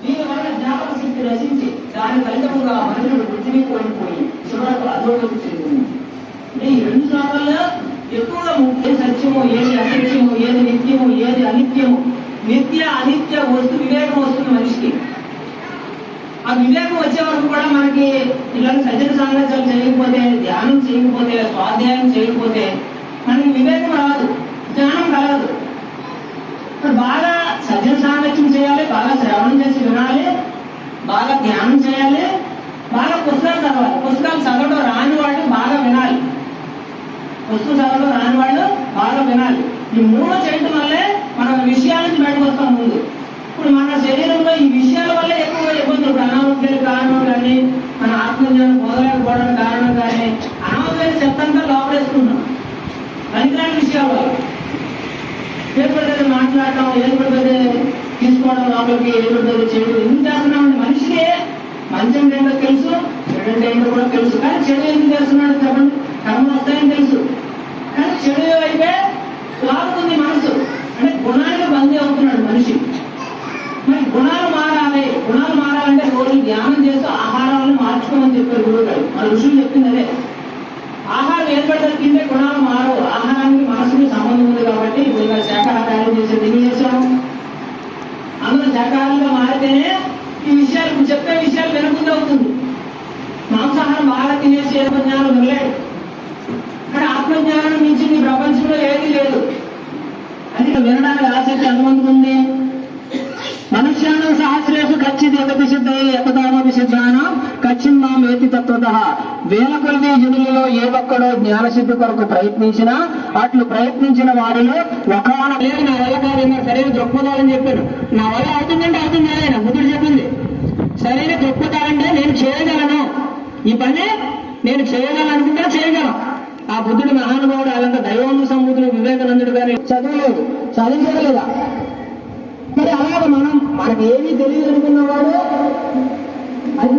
దీనివల్ల జ్ఞాపక శక్తి రచించి దాని ఫలితముగా మనుషుడు వృద్ధిని కోల్పోయి చివరకు అధోగతి చెందింది ఈ రెండు శ్లోకాల్లో ఎక్కువగా ఏ సత్యము ఏది అసత్యము ఏది నిత్యము ఏది అనిత్యము నిత్య ఆ వివేకం వచ్చే వరకు కూడా మనకి ఇలాంటి సజ్జన సాంగత్యాలు చేయకపోతే ధ్యానం చేయకపోతే స్వాధ్యాయం చేయకపోతే మనకి వివేకం రాదు జ్ఞానం కలగదు బాగా సజ్జన సాంగత్యం చేయాలి బాగా శ్రవణం చేసి వినాలి బాగా ధ్యానం చేయాలి బాగా పుస్తకాలు చదవాలి. పుస్తకాలు చదవడం రాని వాళ్ళు బాగా వినాలి. పుస్తకం చదవడం రాని వాళ్ళు బాగా వినాలి. ఈ మూడు చేయడం వల్లే మన విషయాల నుంచి బయటకు వస్తాం ముందు. ఇప్పుడు మన శరీరం ఈ విషయాల వల్ల ఎక్కువ ఇబ్బందులు ఇప్పుడు అనారోగ్యాలకు కారణం కానీ మన ఆత్మజ్ఞానం పొందలేకపోవడానికి కారణంగానే కానీ చెత్తంతా లోపలేసుకుంటున్నాం. పనికిరాని విషయాల. వల్ల పడితే మాట్లాడటం ఏది పడితే తీసుకోవడం లోపలికి ఏది పడితే చేయడం ఎందుకు చేస్తున్నామని మనిషికే మంచం ఏంటో తెలుసు చెడు ఏంటో కూడా తెలుసు. కానీ చెడు ఎందుకు చేస్తున్నాడు చెప్పండి. కర్మలు వస్తాయని తెలుసు. కానీ చెడు అయితే లాగుతుంది మనసు. అంటే గుణానికి బందీ అవుతున్నాడు మనిషి. మరి గుణాలు మారాలి. గుణాలు మారాలంటే రోజు ధ్యానం చేస్తూ మార్చుకోమని చెప్పారు గురువు గారు మన ఋషులు చెప్పిందనే ఆహారం ఏర్పడితే తింటే గుణాలు మారవు. ఆహారానికి మనసుకి సంబంధం ఉంది కాబట్టి ఇప్పుడు ఇలా శాఖాహారం చేసే దిగి చేసాము అందరూ శాఖాహారంగా మారితేనే ఈ విషయాలు ఇప్పుడు చెప్పే విషయాలు వినకుండా అవుతుంది. మాంసాహారం బాగా తినేసి ఆత్మజ్ఞానం వినలేడు కానీ ఆత్మజ్ఞానం మించి ప్రపంచంలో కచ్చిన్నాం ఏతి తత్వత వేల కొలది జనులలో ఏ ఒక్కడో జ్ఞానసిద్ధి కొరకు ప్రయత్నించినా అట్లు ప్రయత్నించిన వారిలో ఒక లేదు నా వల్ల కాదు ఇంకా సరైన దృక్పథాలని చెప్పాను నా వల్ల అవుతుందంటే అవుతుంది ఆయన బుద్ధుడు చెప్పింది. సరైన గొప్పదాలంటే నేను చేయగలను. ఈ పని నేను చేయగలనుకుంటే చేయగలను ఆ బుద్ధుడు మహానుభావుడు అలాంటి దైవం సంబుద్ధుడు వివేకానందుడు గారి చదవలేదు చదివించగలేదా మరి అలాగే మనం మనకి ఏమీ తెలియదు అనుకున్నవాడు అది